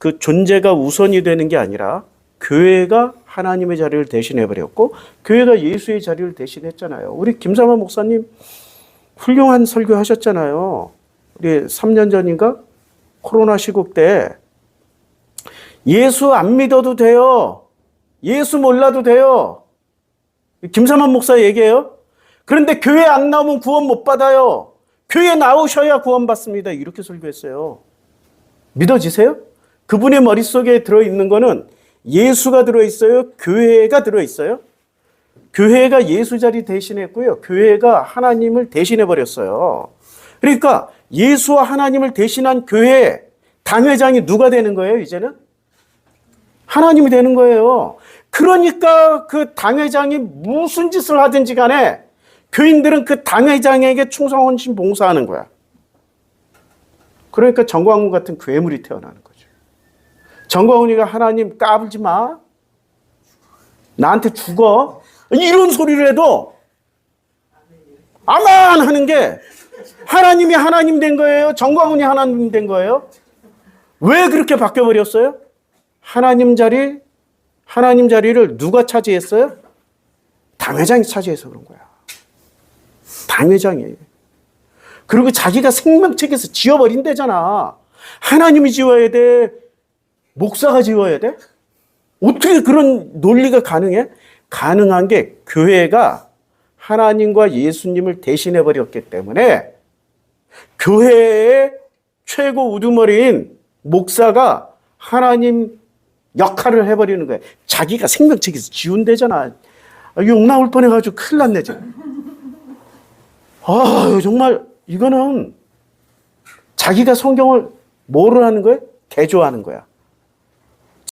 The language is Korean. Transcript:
그 존재가 우선이 되는 게 아니라 교회가 하나님의 자리를 대신해 버렸고 교회가 예수의 자리를 대신했잖아요. 우리 김삼환 목사님 훌륭한 설교 하셨잖아요. 우리 3년 전인가 코로나 시국 때 예수 안 믿어도 돼요. 예수 몰라도 돼요. 김삼환 목사 얘기해요. 그런데 교회 안 나오면 구원 못 받아요. 교회 나오셔야 구원 받습니다. 이렇게 설교했어요. 믿어지세요? 그분의 머릿속에 들어있는 거는 예수가 들어있어요? 교회가 들어있어요? 교회가 예수 자리 대신했고요. 교회가 하나님을 대신해 버렸어요. 그러니까 예수와 하나님을 대신한 교회 당회장이 누가 되는 거예요, 이제는? 하나님이 되는 거예요. 그러니까 그 당회장이 무슨 짓을 하든지 간에 교인들은 그 당회장에게 충성 헌신 봉사하는 거야. 그러니까 정광훈 같은 괴물이 태어나는 거죠. 정광훈이가 하나님 까불지 마. 나한테 죽어. 이런 소리를 해도 아만 하는 게 하나님이 하나님 된 거예요. 정광훈이 하나님 된 거예요. 왜 그렇게 바뀌어 버렸어요? 하나님 자리, 하나님 자리를 누가 차지했어요? 당회장이 차지해서 그런 거야. 당회장이. 그리고 자기가 생명책에서 지워버린대잖아. 하나님이 지워야 돼? 목사가 지워야 돼? 어떻게 그런 논리가 가능해? 가능한 게 교회가 하나님과 예수님을 대신해 버렸기 때문에 교회의 최고 우두머리인 목사가 하나님 역할을 해버리는 거예요. 자기가 생명책에서 지운대잖아. 아, 욕 나올 뻔해가지고 큰일 났네. 아, 정말, 이거는 자기가 성경을 뭐를 하는 거예요? 개조하는 거야.